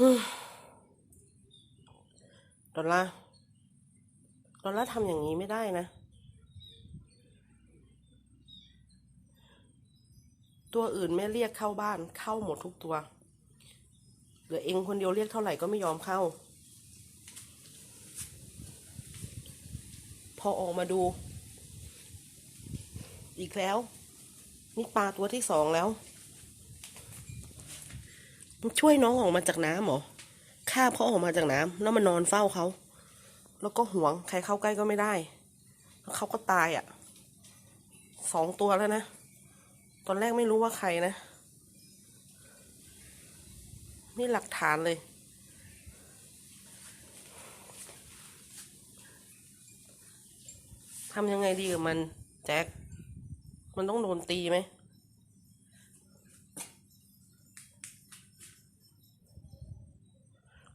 ดอลลาร์ดอลลาร์ทำอย่างนี้ไม่ได้นะ ตัวอื่นไม่เรียกเข้าบ้านเข้าหมดทุกตัว เหลือเองคนเดียวเรียกเท่าไหร่ก็ไม่ยอมเข้า พอออกมาดู อีกแล้ว นี่ปลาตัวที่สองแล้ว ช่วยน้องออกมาจากน้ำหรอคาบเขาออกมาจากน้ำแล้วมันนอนเฝ้าเขา แล้วก็ห่วงใครเข้าใกล้ก็ไม่ได้ แล้วเขาก็ตายอะสองตัวแล้วนะ ตอนแรกไม่รู้ว่าใครนะ นี่หลักฐานเลย ทำยังไงดีกับมัน แจ็ค มันต้องโดนตีไหม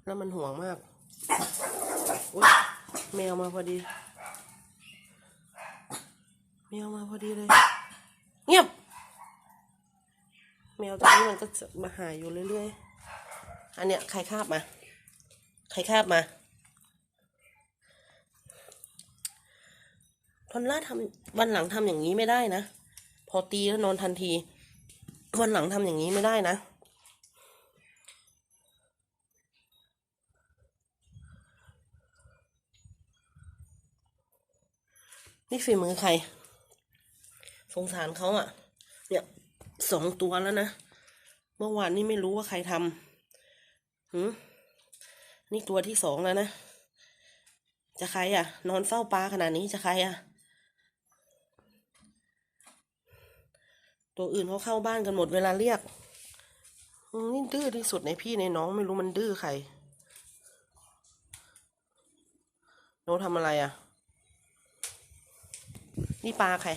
แล้วมันห่วงมากอุ๊ยแมวมาพอดี แมวมาพอดีเลย เงียบ แมวตัวนี้มันก็จะมาหาอยู่เรื่อยๆ อันเนี้ยใครคาบมา ใครคาบมาทอนล่าทำวันหลังทำอย่างนี้ไม่ได้นะ พอตีแล้วนอนทันที วันหลังทำอย่างนี้ไม่ได้นะ นี่ฝีมือใคร สงสารเขาอะ่ะ เนี่ยสองตัวแล้วนะ เมื่อวานนี้ไม่รู้ว่าใครทำหืมนี่ตัวที่สองแล้วนะ จะใครอะ่ะ นอนเฝ้าปลาขนาดนี้จะใครอะ่ะ ตัวอื่นเขาเข้าบ้านกันหมดเวลาเรียกนี่ดื้อที่สุดในพี่ในน้องไม่รู้มันดื้อใครโนทำอะไรอะ นี่ปลาใคร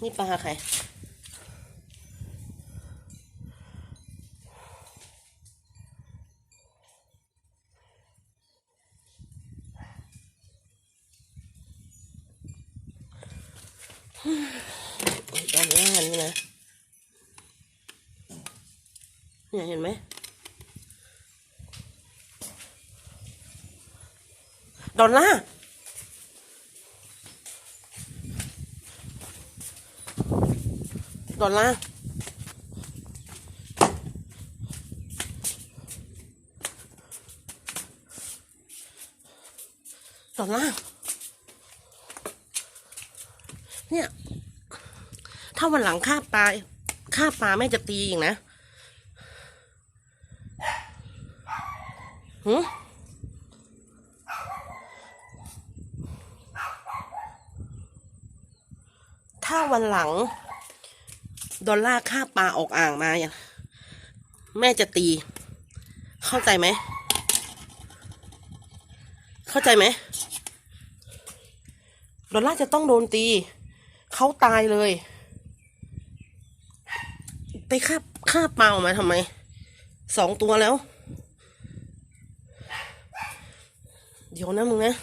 นี่ปลาใครด้านล่างนี่นะเนี่ยเห็นไหมดอลลาร์ ดอลลาร์ดอลลาร์เนี่ย ถ้าวันหลังฆ่าปลาฆ่าปลาแม่จะตีอีกนะหืถ้าวันหลัง ดอลลาร์ฆ่าปลาออกอ่างมาอย่างแม่จะตี เข้าใจไหม เข้าใจไหมดอลลาร์จะต้องโดนตี เขาตายเลย ไปคาบคาปลาออกมาทำไม สองตัวแล้ว เดี๋ยวนะมึงนะ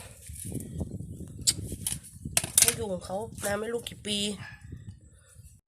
เขาอยู่ของเขานานไม่รู้กี่ปี